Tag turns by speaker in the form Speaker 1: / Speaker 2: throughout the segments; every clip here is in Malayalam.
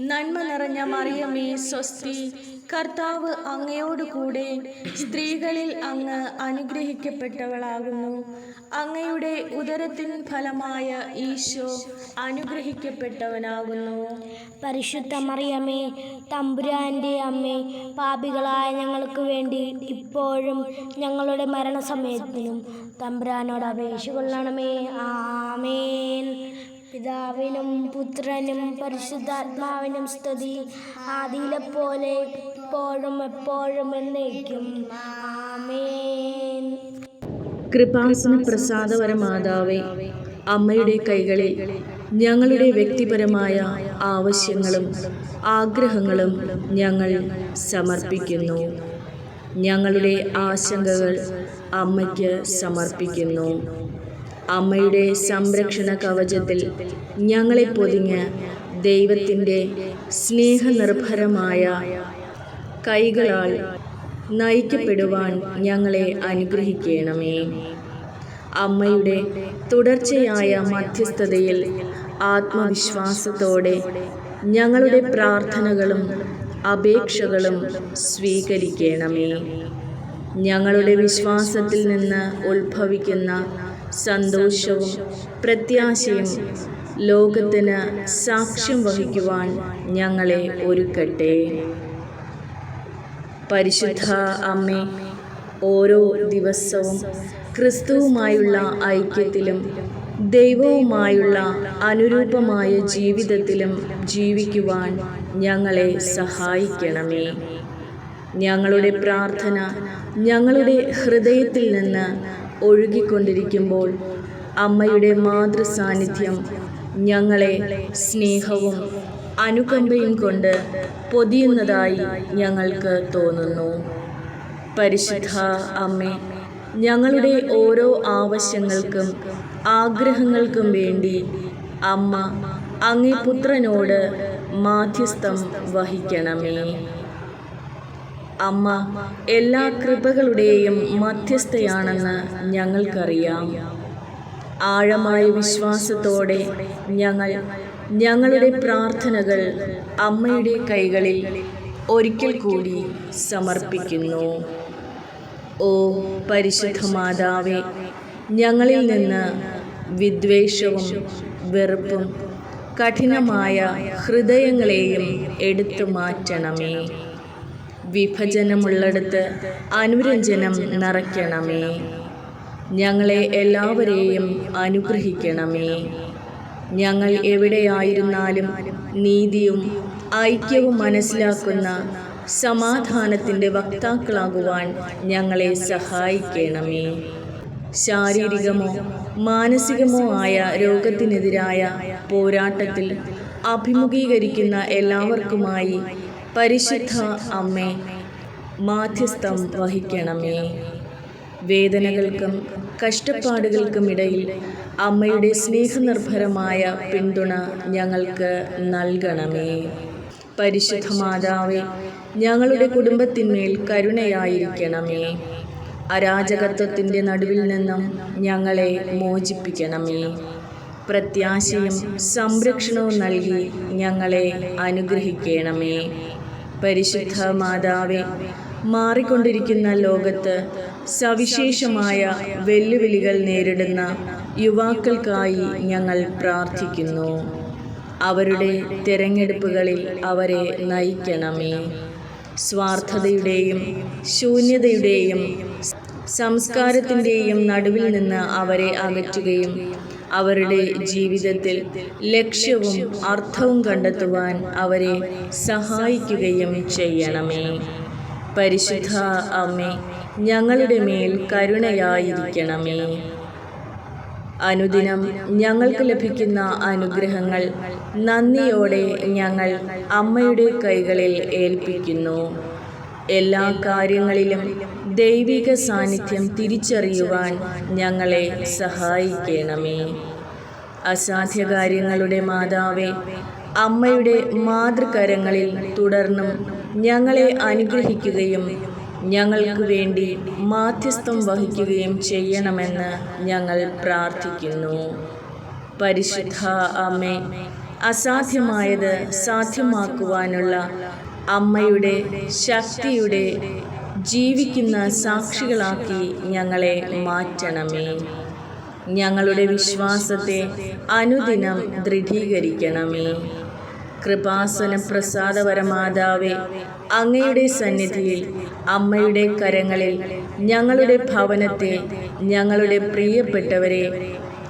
Speaker 1: നന്മ നിറഞ്ഞ മറിയമേ സ്വസ്തി. കർത്താവ് അങ്ങയോടുകൂടെ സ്ത്രീകളിൽ അങ്ങ് അനുഗ്രഹിക്കപ്പെട്ടവളാകുന്നു. അങ്ങയുടെ ഉദരത്തിൻ ഫലമായ ഈശോ അനുഗ്രഹിക്കപ്പെട്ടവനാകുന്നു.
Speaker 2: പരിശുദ്ധ മറിയമ്മേ തമ്പുരാന്റെ അമ്മേ പാപികളായ ഞങ്ങൾക്ക് വേണ്ടി ഇപ്പോഴും ഞങ്ങളുടെ മരണസമയത്തിനും തമ്പുരാനോട് അപേക്ഷ കൊള്ളണമേ. ആമേൻ. പിതാവിനും പുത്രനും പരിശുദ്ധാത്മാവിനും സ്തുതി. ആദിയിലെ പോലെ ഇപ്പോഴും എപ്പോഴും എന്നേക്കും. ആമേൻ.
Speaker 1: കൃപാസന പ്രസാദപരമാതാവേ അമ്മയുടെ കൈകളിൽ ഞങ്ങളുടെ വ്യക്തിപരമായ ആവശ്യങ്ങളും ആഗ്രഹങ്ങളും ഞങ്ങൾ സമർപ്പിക്കുന്നു. ഞങ്ങളുടെ ആശങ്കകൾ അമ്മയ്ക്ക് സമർപ്പിക്കുന്നു. അമ്മയുടെ സംരക്ഷണ കവചത്തിൽ ഞങ്ങളെ പൊതിഞ്ഞ് ദൈവത്തിന്റെ സ്നേഹനിർഭരമായ കൈകളാൽ നയിക്കപ്പെടുവാൻ ഞങ്ങളെ അനുഗ്രഹിക്കണമേ. അമ്മയുടെ തുടർച്ചയായ മധ്യസ്ഥതയിൽ ആത്മവിശ്വാസത്തോടെ ഞങ്ങളുടെ പ്രാർത്ഥനകളും അപേക്ഷകളും സ്വീകരിക്കണമേ. ഞങ്ങളുടെ വിശ്വാസത്തിൽ നിന്ന് ഉത്ഭവിക്കുന്ന സന്തോഷവും പ്രത്യാശയും ലോകത്തിന് സാക്ഷ്യം വഹിക്കുവാൻ ഞങ്ങളെ ഒരുക്കട്ടെ. പരിശുദ്ധ അമ്മേ ഓരോ ദിവസവും ക്രിസ്തുവുമായുള്ള ഐക്യത്തിലും ദൈവവുമായുള്ള അനുരൂപമായ ജീവിതത്തിലും ജീവിക്കുവാൻ ഞങ്ങളെ സഹായിക്കണമേ. ഞങ്ങളുടെ പ്രാർത്ഥന ഞങ്ങളുടെ ഹൃദയത്തിൽ നിന്ന് ഒഴുകിക്കൊണ്ടിരിക്കുമ്പോൾ അമ്മയുടെ മാതൃസാന്നിധ്യം ഞങ്ങളെ സ്നേഹവും അനുകമ്പയും കൊണ്ട് പൊതിയുന്നതായി ഞങ്ങൾക്ക് തോന്നുന്നു. പരിശുദ്ധ അമ്മേ ഞങ്ങളുടെ ഓരോ ആവശ്യങ്ങൾക്കും ആഗ്രഹങ്ങൾക്കും വേണ്ടി അമ്മ അങ്ങേ പുത്രനോട് മാധ്യസ്ഥം വഹിക്കണമേ. അമ്മ എല്ലാ കൃപകളുടെയും മധ്യസ്ഥയാണെന്ന് ഞങ്ങൾക്കറിയാം. ആഴമായ വിശ്വാസത്തോടെ ഞങ്ങൾ ഞങ്ങളുടെ പ്രാർത്ഥനകൾ അമ്മയുടെ കൈകളിൽ ഒരിക്കൽ കൂടി സമർപ്പിക്കുന്നു. ഓ പരിശുദ്ധ മാതാവേ ഞങ്ങളിൽ നിന്ന് വിദ്വേഷവും വെറുപ്പും കഠിനമായ ഹൃദയങ്ങളെയും എടുത്തു മാറ്റണമേ. വിഭജനമുള്ളിടത്ത് അനുരഞ്ജനം നിറയ്ക്കണമേ. ഞങ്ങളെ എല്ലാവരെയും അനുഗ്രഹിക്കണമേ. ഞങ്ങൾ എവിടെയായിരുന്നാലും നീതിയും ഐക്യവും മനസ്സിലാക്കുന്ന സമാധാനത്തിന്റെ വക്താക്കളാകുവാൻ ഞങ്ങളെ സഹായിക്കണമേ. ശാരീരികമോ മാനസികമോ ആയ രോഗത്തിനെതിരായ പോരാട്ടത്തിൽ അഭിമുഖീകരിക്കുന്ന എല്ലാവർക്കുമായി പരിശുദ്ധ അമ്മേ മാധ്യസ്ഥം വഹിക്കണമേ. വേദനകൾക്കും കഷ്ടപ്പാടുകൾക്കും ഇടയിൽ അമ്മയുടെ സ്നേഹനിർഭരമായ പിന്തുണ ഞങ്ങൾക്ക് നൽകണമേ. പരിശുദ്ധ മാതാവേ ഞങ്ങളുടെ കുടുംബത്തിന്മേൽ കരുണയായിരിക്കണമേ. അരാജകത്വത്തിന്റെ നടുവിൽ നിന്നും ഞങ്ങളെ മോചിപ്പിക്കണമേ. പ്രത്യാശയും സംരക്ഷണവും നൽകി ഞങ്ങളെ അനുഗ്രഹിക്കണമേ. പരിശുദ്ധ മാതാവെ മാറിക്കൊണ്ടിരിക്കുന്ന ലോകത്ത് സവിശേഷമായ വെല്ലുവിളികൾ നേരിടുന്ന യുവാക്കൾക്കായി ഞങ്ങൾ പ്രാർത്ഥിക്കുന്നു. അവരുടെ തിരഞ്ഞെടുപ്പുകളിൽ അവരെ നയിക്കണമേ. സ്വാർത്ഥതയുടെയും ശൂന്യതയുടെയും സംസ്കാരത്തിന്റെയും നടുവിൽ നിന്ന് അവരെ അകറ്റുകയും അവരുടെ ജീവിതത്തിൽ ലക്ഷ്യവും അർത്ഥവും കണ്ടെത്തുവാൻ അവരെ സഹായിക്കുകയും ചെയ്യണമേ. പരിശുദ്ധ അമ്മേ ഞങ്ങളുടെ മേൽ കരുണയായിരിക്കണമേ. അനുദിനം ഞങ്ങൾക്ക് ലഭിക്കുന്ന അനുഗ്രഹങ്ങൾ നന്ദിയോടെ ഞങ്ങൾ അമ്മയുടെ കൈകളിൽ ഏൽപ്പിക്കുന്നു. എല്ലാ കാര്യങ്ങളിലും ദൈവിക സാന്നിധ്യം തിരിച്ചറിയുവാൻ ഞങ്ങളെ സഹായിക്കണമേ. അസാധ്യകാര്യങ്ങളുടെ മാതാവേ അമ്മയുടെ മാതൃകരങ്ങളിൽ തുടർന്നും ഞങ്ങളെ അനുഗ്രഹിക്കുകയും ഞങ്ങൾക്ക് വേണ്ടി മാധ്യസ്ഥം വഹിക്കുകയും ചെയ്യണമെന്ന് ഞങ്ങൾ പ്രാർത്ഥിക്കുന്നു. പരിശുദ്ധ അമ്മേ അസാധ്യമായത് സാധ്യമാക്കുവാനുള്ള അമ്മയുടെ ശക്തിയുടെ ജീവിക്കുന്ന സാക്ഷികളാക്കി ഞങ്ങളെ മാറ്റണമേ. ഞങ്ങളുടെ വിശ്വാസത്തെ അനുദിനം ദൃഢീകരിക്കണമേ. കൃപാസന പ്രസാദപരമാതാവേ അങ്ങയുടെ സന്നിധിയിൽ അമ്മയുടെ കരങ്ങളിൽ ഞങ്ങളുടെ ഭവനത്തെ ഞങ്ങളുടെ പ്രിയപ്പെട്ടവരെ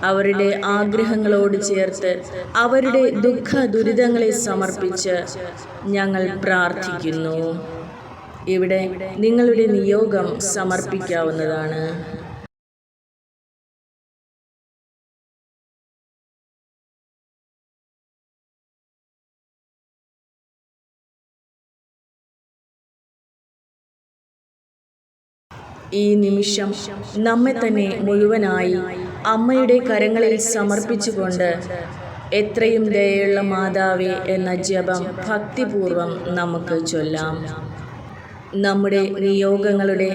Speaker 1: അവരുടെ ആഗ്രഹങ്ങളോട് ചേർത്ത് അവരുടെ ദുഃഖ ദുരിതങ്ങളെ സമർപ്പിച്ച് ഞങ്ങൾ പ്രാർത്ഥിക്കുന്നു. ഇവിടെ നിങ്ങളുടെ നിയോഗം സമർപ്പിക്കാവുന്നതാണ്. ഈ നിമിഷം നമ്മെ തന്നെ മുഴുവനായി അമ്മയുടെ കരങ്ങളിൽ സമർപ്പിച്ചുകൊണ്ട് എത്രയും ദയുള്ള മാതാവേ എന്ന ജപം ഭക്തിപൂർവം നമുക്ക് ചൊല്ലാം. നമ്മുടെ നിയോഗങ്ങളുടെ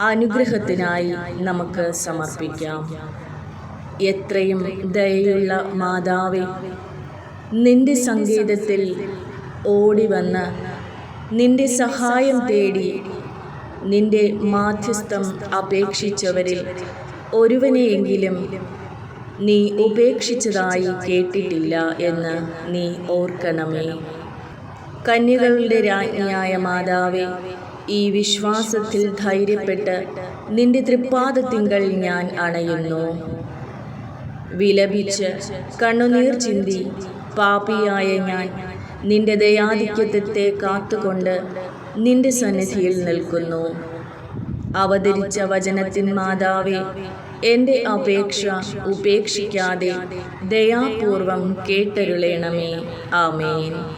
Speaker 1: അനുഗ്രഹത്തിനായി നമുക്ക് സമർപ്പിക്കാം. എത്രയും ദയയുള്ള മാതാവെ നിന്റെ സംഗീതത്തിൽ ഓടി വന്ന് നിന്റെ സഹായം തേടി നിന്റെ മാധ്യസ്ഥം അപേക്ഷിച്ചവരിൽ ഒരുവനെയെങ്കിലും നീ ഉപേക്ഷിച്ചതായി കേട്ടിട്ടില്ല എന്ന് നീ ഓർക്കണമേ. കന്യകളുടെ രാജ്ഞിയായ മാതാവേ ഈ വിശ്വാസത്തിൽ ധൈര്യപ്പെട്ട് നിന്റെ തൃപ്പാദത്തിങ്കൾ ഞാൻ അണയുന്നു. വിലപിച്ച് കണ്ണുനീർ ചിന്തി പാപിയായ ഞാൻ നിന്റെ ദയാധിക്യത്തെ കാത്തുകൊണ്ട് നിന്റെ സന്നിധിയിൽ നിൽക്കുന്നു. അവതരിച്ച വചനത്തിൻ മാതാവേ എന്റെ അപേക്ഷ ഉപേക്ഷിക്കാതെ ദയാപൂർവം കേട്ടരുളേണമേ. ആമേൻ.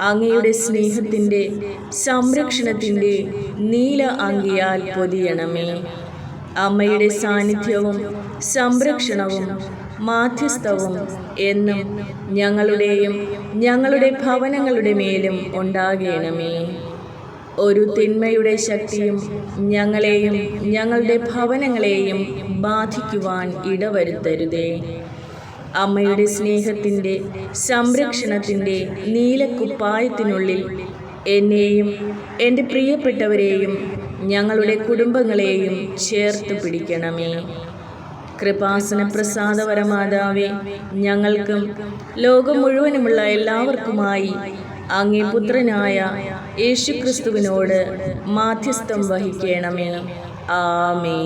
Speaker 1: അങ്ങയുടെ സ്നേഹത്തിന്റെ സംരക്ഷണത്തിന്റെ നീല അങ്കിയാൽ പൊതിയണമേ. അമ്മയുടെ സാന്നിധ്യവും സംരക്ഷണവും മാധ്യസ്ഥവും എന്നും ഞങ്ങളുടെയും ഞങ്ങളുടെ ഭവനങ്ങളുടെ മേലും ഉണ്ടാകണമേ. ഒരു തിന്മയുടെ ശക്തിയും ഞങ്ങളെയും ഞങ്ങളുടെ ഭവനങ്ങളെയും ബാധിക്കുവാൻ ഇടവരുത്തരുതേ. അമ്മയുടെ സ്നേഹത്തിന്റെ സംരക്ഷണത്തിന്റെ നീലക്കുപ്പായത്തിനുള്ളിൽ എന്നെയും എന്റെ പ്രിയപ്പെട്ടവരെയും ഞങ്ങളുടെ കുടുംബങ്ങളെയും ചേർത്ത് പിടിക്കണമേ. കൃപാസന പ്രസാദപരമാതാവേ ഞങ്ങൾക്കും ലോകം മുഴുവനുമുള്ള എല്ലാവർക്കുമായി അങ്ങേ പുത്രനായ യേശുക്രിസ്തുവിനോട് മാധ്യസ്ഥം വഹിക്കണമേ. ആമേ